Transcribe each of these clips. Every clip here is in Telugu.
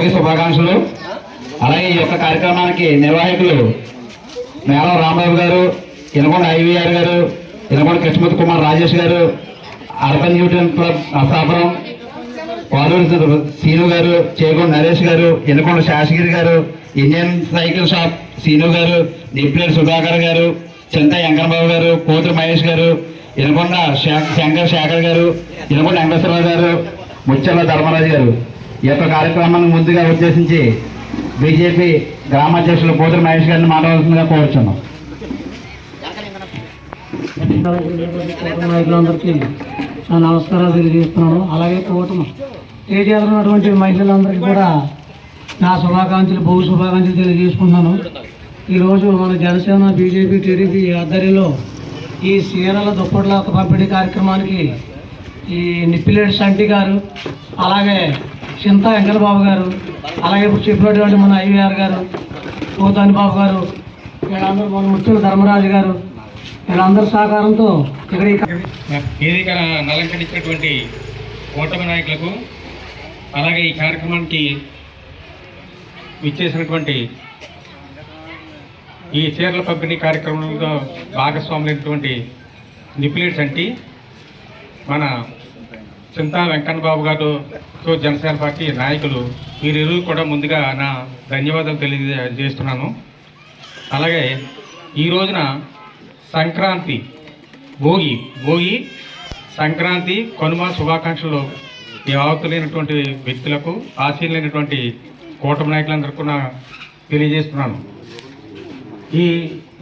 భోగి శుభాకాంక్షలు. అలాగే ఈ యొక్క కార్యక్రమానికి నిర్వాహకులు మేళం రాంబాబు గారు ఇనకొండ ఐవీఆర్ గారు ఇనకొండ కృష్ణమూర్తి కుమార్ రాజేష్ గారు urban neutron club Asapuram Paluru Seenu గారు చేగొండ నరేష్ గారు ఇనకొండ శాసగిరి గారు ఇండియన్ సైకిల్ షాప్ సీను గారు నిప్లేడు సుధాకర్ గారు చింత వెంకటబాబు గారు కోతురు మహేష్ గారు ఇనకొండ శా- శంకర్ శేఖర్ గారు ఇనకొండ వెంకటేశ్వరరావు గారు ముచ్చల్ల ధర్మరాజు గారు. ఈ యొక్క కార్యక్రమాన్ని ముందుగా ఉద్దేశించి బీజేపీ గ్రామాధ్యక్షులు పోతుల మహేష్ గారిని మాట్లాడాల్సిందిగా కోరుచున్నాం. నాయకులందరికీ నా నమస్కారాలు తెలియజేస్తున్నాను. అలాగే కూటమి స్టేజ్ ఉన్నటువంటి మహిళలందరికీ కూడా నా శుభాకాంక్షలు బహు శుభాకాంక్షలు తెలియజేసుకున్నాను ఈరోజు మన జనసేన బీజేపీ టీడీపీ ఆధ్వర్యంలో ఈ సీరల దుప్పట్ల పంపిణీ కార్యక్రమానికి ఈ నిప్పిలేడు సంటి గారు అలాగే చింత వెంకటబాబు గారు అలాగే ఇప్పుడు చెప్పినటువంటి మన ఐవీఆర్ గారు పోతాని బాబు గారు వీళ్ళందరూ మన ముత్తుల ధర్మరాజు గారు వీళ్ళందరి సహకారంతో ఇక్కడ వేదిక నలంకరించినటువంటి కూటమి నాయకులకు అలాగే ఈ కార్యక్రమానికి ఇచ్చేసినటువంటి ఈ చీరల పంపిణీ కార్యక్రమంలో భాగస్వాములైనటువంటి నిపులేట్స్ అంటే మన చింతా వెంకన్నబాబు గారు జనసేన పార్టీ నాయకులు వీరిరువురు కూడా ముందుగా నా ధన్యవాదాలు తెలియజేస్తున్నాను. అలాగే ఈ రోజున సంక్రాంతి భోగి భోగి సంక్రాంతి కనుమ శుభాకాంక్షలు యావతులైనటువంటి వ్యక్తులకు ఆశీలైనటువంటి కూటమి నాయకులందరికీ నా తెలియజేస్తున్నాను. ఈ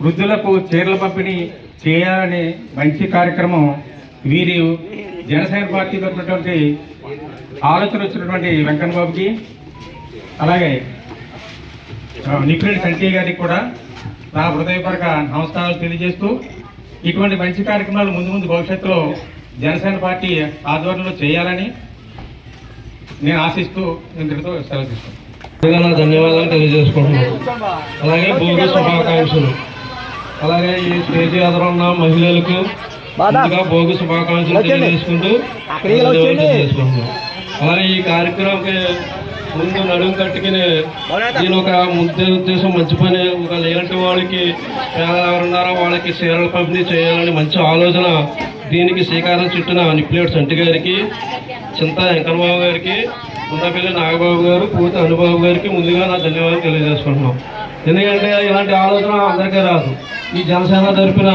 వృద్ధులకు చీరల పంపిణీ చేయాలనే మంచి కార్యక్రమం వీరు జనసేన పార్టీ తరపునటువంటి ఆలోచన వచ్చినటువంటి వెంకన్న బాబుకి అలాగే నిపుణుడి సంజయ్ గారికి కూడా నా హృదయపూర్వక నమస్కారాలు తెలియజేస్తూ ఇటువంటి మంచి కార్యక్రమాలు ముందు ముందు భవిష్యత్తులో జనసేన పార్టీ ఆధ్వర్యంలో చేయాలని నేను ఆశిస్తూ ఇంతటితో సెలవు నా ధన్యవాదాలు తెలియజేసుకుంటున్నాను. అలాగే భూమి శుభాకాంక్షలు. అలాగే ఈ స్టేజ్ ఎదురున్న మహిళలకు ముందుగా భోగి శుభాకాంక్షలు తెలియజేసుకుంటూ అలాగే ఈ కార్యక్రమంకి ముందు నడుము కట్టుకుని దీని ఒక ముద్ద ఉద్దేశం మంచి పని. ఒక లేనట్టు వాళ్ళకి పేదలు ఎవరున్నారో వాళ్ళకి చీరలు పంపిణీ చేయాలని మంచి ఆలోచన దీనికి శ్రీకారం చుట్టిన నిప్లేట్ సంటి గారికి చింత వెంకటబాబు గారికి ఉండపల్లి నాగబాబు గారు పూత అనుబాబు గారికి ముందుగా నా ధన్యవాదాలు తెలియజేసుకుంటున్నాం. ఎందుకంటే ఇలాంటి ఆలోచన అందరికీ రాదు. ఈ జనసేన తరఫున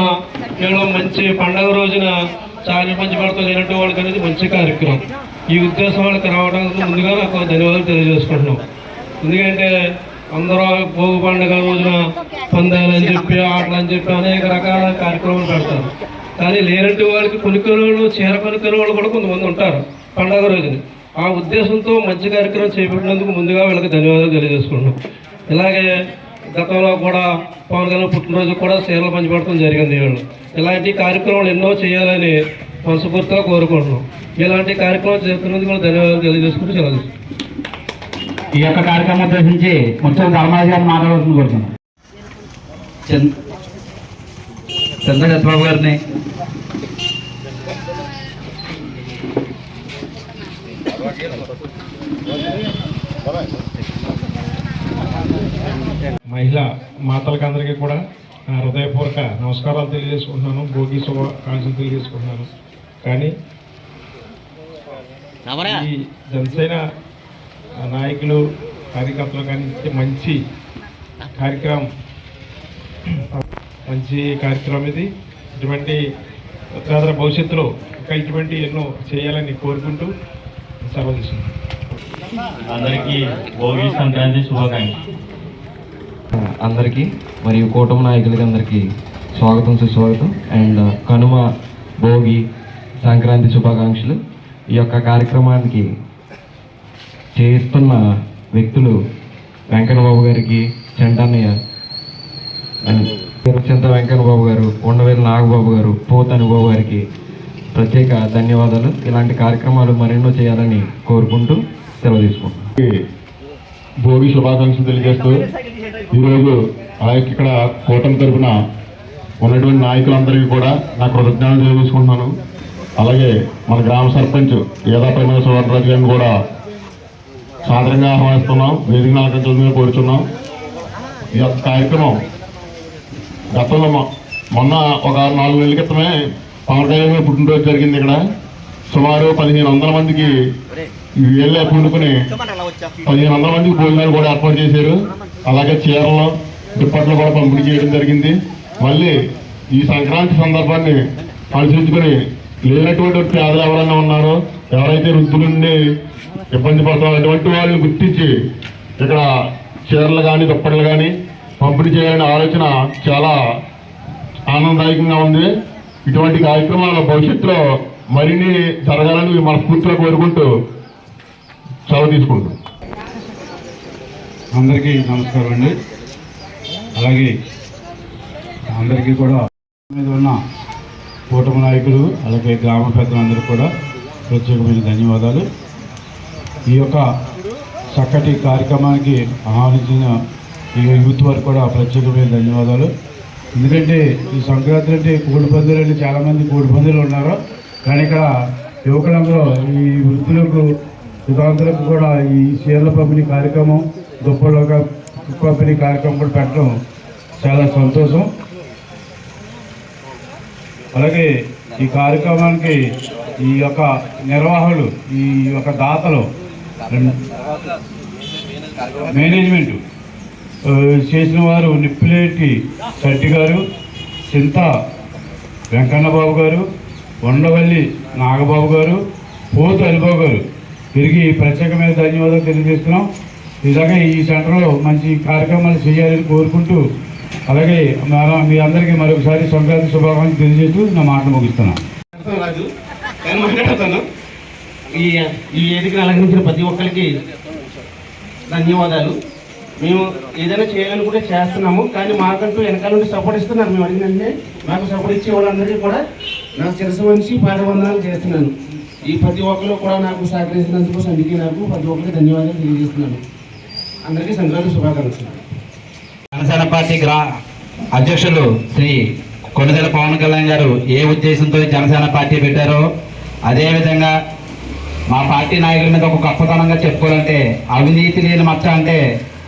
కేవలం మంచి పండగ రోజున చాలా పంచి లేనట్టు వాళ్ళకి అనేది మంచి కార్యక్రమం. ఈ ఉద్దేశం వాళ్ళకి రావడానికి ముందుగా నాకు ధన్యవాదాలు తెలియజేసుకుంటున్నాం. ఎందుకంటే అందరూ భోగి పండుగ రోజున పందాలని అని చెప్పి ఆటలు అని చెప్పి అనేక రకాల కార్యక్రమాలు పెడతారు. కానీ లేనట్టు వాళ్ళకి కొనుక్కునే వాళ్ళు చీర కొనుక్కునే వాళ్ళు కూడా కొంతమంది ఉంటారు పండగ రోజున. ఆ ఉద్దేశంతో మంచి కార్యక్రమం చేపట్టినందుకు ముందుగా వీళ్ళకి ధన్యవాదాలు తెలియజేసుకుంటున్నాం. ఇలాగే గతంలో కూడా పవన్ కళ్యాణ్ పుట్టినరోజు కూడా చీరలు పంచిపెట్టడం జరిగింది వీళ్ళు ఇలాంటి కార్యక్రమాలు ఎన్నో చేయాలని మనస్ఫూర్తిగా కోరుకుంటున్నాం. ఇలాంటి కార్యక్రమాలు చేస్తున్నందుకు కూడా ధన్యవాదాలు తెలియజేసుకుంటూ సెలవు. ఈ యొక్క కార్యక్రమం ఉద్దేశించి ముచ్చల ధర్మరాజు గారిని మాట్లాడాల్సింది కోరుతున్నాం. చంద్ర చంద్రబాబు గారిని. మహిళా మాతలకు అందరికీ కూడా నా హృదయపూర్వక నమస్కారాలు తెలియజేసుకుంటున్నాను. భోగి శుభాకాంక్షలు తెలియజేసుకుంటున్నాను. కానీ ఈ జనసేన నాయకులు కార్యకర్తలు కానీ మంచి కార్యక్రమం మంచి కార్యక్రమం ఇది. ఇటువంటి ఉత్తరాంధ్ర భవిష్యత్తులో ఇంకా ఇటువంటి ఎన్నో చేయాలని కోరుకుంటూ సెలవు తీసుకుంటాను అందరికీ భోగి సంక్రాంతి శుభాకాంక్షలు. అందరికీ మరియు కూటమి నాయకులకి అందరికీ స్వాగతం సుస్వాగతం. అండ్ uh, కనుమ భోగి సంక్రాంతి శుభాకాంక్షలు. ఈ యొక్క కార్యక్రమానికి చేస్తున్న వ్యక్తులు వెంకన్నబాబు గారికి చెంటన్నయ్య చింత వెంకన్నబాబు గారు ఉండవేలు నాగబాబు గారు పోత అనుబాబు గారికి ప్రత్యేక ధన్యవాదాలు. ఇలాంటి కార్యక్రమాలు మరెన్నో చేయాలని కోరుకుంటూ సెలవు తీసుకుంటాం భోగి శుభాకాంక్షలు తెలియజేస్తూ ఈరోజు అలాగే ఇక్కడ కూటమి తరపున ఉన్నటువంటి నాయకులందరికీ కూడా నా కృతజ్ఞతలు తెలియజేసుకుంటున్నాను. అలాగే మన గ్రామ సర్పంచ్ ఏదా పైన సువర్ణరాజు గారిని కూడా సాధారణంగా ఆహ్వానిస్తున్నాం. వేదిక నలకంగా కోరుచున్నాం. ఈ యొక్క కార్యక్రమం గతంలో మొ- మొన్న ఒక నాలుగు నెలల క్రితమే పవన్ కళ్యాణ్ పుట్టినరోజు జరిగింది ఇక్కడ. సుమారు పదిహేను వందల మందికి ఈ వేళ్ళే పూనుకుని పదిహేను వందల మందికి భోజనాలు కూడా ఏర్పాటు చేశారు. అలాగే చీరలు దుప్పట్లు కూడా పంపిణీ చేయడం జరిగింది. మళ్ళీ ఈ సంక్రాంతి సందర్భాన్ని అనుసరించుకొని లేనటువంటి పేదలు ఎవరైనా ఉన్నారో ఎవరైతే వృద్ధులుండి ఇబ్బంది పడుతున్నారో అటువంటి వాళ్ళని గుర్తించి ఇక్కడ చీరలు కానీ దుప్పట్లు కానీ పంపిణీ చేయాలనే ఆలోచన చాలా ఆనందదాయకంగా ఉంది. ఇటువంటి కార్యక్రమాలు భవిష్యత్తులో మరిన్ని జరగాలని మనస్ఫూర్తిగా కోరుకుంటూ సెలవు తీసుకుంటాం అందరికీ నమస్కారం అండి. అలాగే అందరికీ కూడా మీద ఉన్న కూటమి నాయకులు అలాగే గ్రామ పెద్దలందరూ కూడా ప్రత్యేకమైన ధన్యవాదాలు. ఈ యొక్క చక్కటి కార్యక్రమానికి ఆహ్వానించిన ఈ యూత్ వారు కూడా ప్రత్యేకమైన ధన్యవాదాలు. ఎందుకంటే ఈ సంక్రాంతి అంటే కోడి పందులు అంటే చాలామంది కోడి పందులు ఉన్నారు. కానీ ఇక్కడ యువకులందరూ ఈ వృత్తులకు యువకులకు కూడా ఈ చీరల పంపిణీ కార్యక్రమం దుప్పల పంపిణీ కార్యక్రమం కూడా పెట్టడం చాలా సంతోషం. అలాగే ఈ కార్యక్రమానికి ఈ యొక్క నిర్వాహకులు ఈ యొక్క దాతలు మేనేజ్మెంట్ చేసిన వారు నిప్పులేటి శెట్టి గారు చింత వెంకన్నబాబు గారు ఉండవల్లి నాగబాబు గారు పోతు అలిబాబు గారు. తిరిగి ప్రత్యేకమైన ధన్యవాదాలు తెలియజేస్తున్నాం. నిజంగా ఈ సెంటర్లో మంచి కార్యక్రమాలు చేయాలని కోరుకుంటూ అలాగే మీ అందరికీ మరొకసారి సంక్రాంతి శుభాకాంక్షలు తెలియజేస్తూ నా మాట ముగిస్తున్నాను. రాజు. నేను మాట్లాడతాను ఈ ఈ వేదికను అలంకరించిన ప్రతి ఒక్కరికి ధన్యవాదాలు. మేము ఏదైనా చేయాలనుకుంటే చేస్తున్నాము కానీ మాకంటూ వెనకాల నుండి సపోర్ట్ ఇస్తున్నారు. మేము అడిగినంటే మాకు సపోర్ట్ ఇచ్చే వాళ్ళందరికీ కూడా నాకు చిరస మనిషి పాదవందనాలు చేస్తున్నాను. ఈ ప్రతి ఒక్కరు కూడా నాకు సహకరించినందుకు సంధికి నాకు ప్రతి ఒక్కరికి ధన్యవాదాలు తెలియజేస్తున్నాను. అందరికీ సంక్రాంతి శుభాకాంక్షలు. జనసేన పార్టీ గ్రా అధ్యక్షులు శ్రీ కొండదల పవన్ కళ్యాణ్ గారు ఏ ఉద్దేశంతో జనసేన పార్టీ పెట్టారో అదేవిధంగా మా పార్టీ నాయకుల మీద ఒక గొప్పతనంగా చెప్పుకోవాలంటే అవినీతి లేని మచ్చ అంటే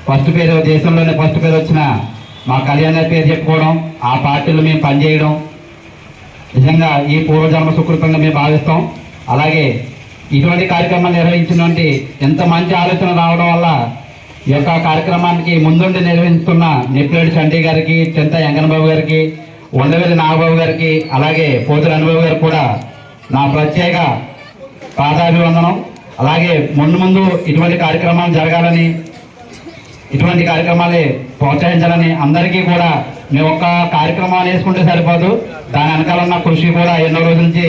ఫస్ట్ పేరు దేశంలోనే ఫస్ట్ పేరు వచ్చిన మా కళ్యాణ్ గారి పేరు చెప్పుకోవడం ఆ పార్టీలో మేము పనిచేయడం నిజంగా ఈ పూర్వజన్మ సుకృతంగా మేము భావిస్తాం. అలాగే ఇటువంటి కార్యక్రమాలు నిర్వహించినటువంటి ఎంత మంచి ఆలోచన రావడం వల్ల ఈ యొక్క కార్యక్రమానికి ముందుండి నిర్వహిస్తున్న నిప్పిరెడ్డి చండీ గారికి చింత యంగనబాబు గారికి ఉండవెల్లి నాగబాబు గారికి అలాగే పోతుల అనుబాబు గారికి కూడా నా ప్రత్యేక పాదాభివందనం. అలాగే ముందు ముందు ఇటువంటి కార్యక్రమాలు జరగాలని ఇటువంటి కార్యక్రమాలే ప్రోత్సహించాలని అందరికీ కూడా మేము ఒక్క కార్యక్రమాలు వేసుకుంటే సరిపోదు. దాని వెనకాల ఉన్న కృషి కూడా ఎన్నో రోజుల నుంచి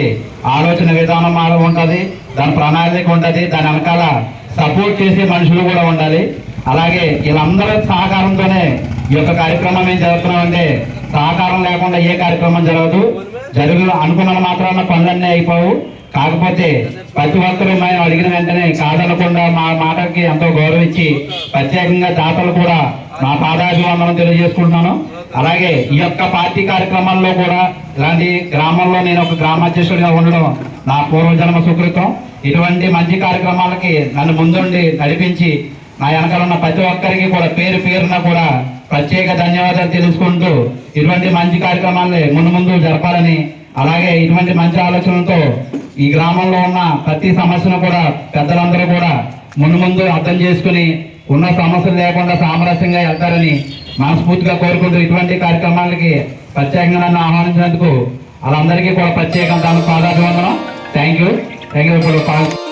ఆలోచన విధానం మాలో ఉంటుంది దాని ప్రణాళిక ఉంటుంది దాని వెనకాల సపోర్ట్ చేసే మనుషులు కూడా ఉండాలి. అలాగే వీళ్ళందరి సహకారంతోనే ఈ యొక్క కార్యక్రమం ఏం జరుగుతున్నామంటే సహకారం లేకుండా ఏ కార్యక్రమం జరగదు. జరుగు అనుకున్న మాత్రాన పనులన్నీ అయిపోవు. కాకపోతే ప్రతి ఒక్కరూ మేము అడిగిన వెంటనే కాదనకుండా మా మాటకి ఎంతో గౌరవించి ప్రత్యేకంగా దాతలు కూడా మా పాదాభివందనం తెలియజేసుకుంటున్నాను. అలాగే ఈ యొక్క పార్టీ కార్యక్రమాల్లో కూడా ఇలాంటి గ్రామంలో నేను ఒక గ్రామాధ్యక్షుడిగా ఉండడం నా పూర్వజన్మ సుకృతం. ఇటువంటి మంచి కార్యక్రమాలకి నన్ను ముందుండి నడిపించి నా వెనకాల ఉన్న ప్రతి ఒక్కరికి కూడా పేరు పేరున కూడా ప్రత్యేక ధన్యవాదాలు తెలుసుకుంటూ ఇటువంటి మంచి కార్యక్రమాల్ని ముందు ముందు జరపాలని అలాగే ఇటువంటి మంచి ఆలోచనలతో ఈ గ్రామంలో ఉన్న ప్రతి సమస్యను కూడా పెద్దలందరూ కూడా ముందు ముందు అర్థం చేసుకుని ఉన్న సమస్యలు లేకుండా సామరస్యంగా వెళ్తారని మనస్ఫూర్తిగా కోరుకుంటూ ఇటువంటి కార్యక్రమాలకి ప్రత్యేకంగా నన్ను ఆహ్వానించినందుకు వాళ్ళందరికీ కూడా ప్రత్యేకంగా పాదాభివందనం. థ్యాంక్ యూ థ్యాంక్ యూ ఇప్పుడు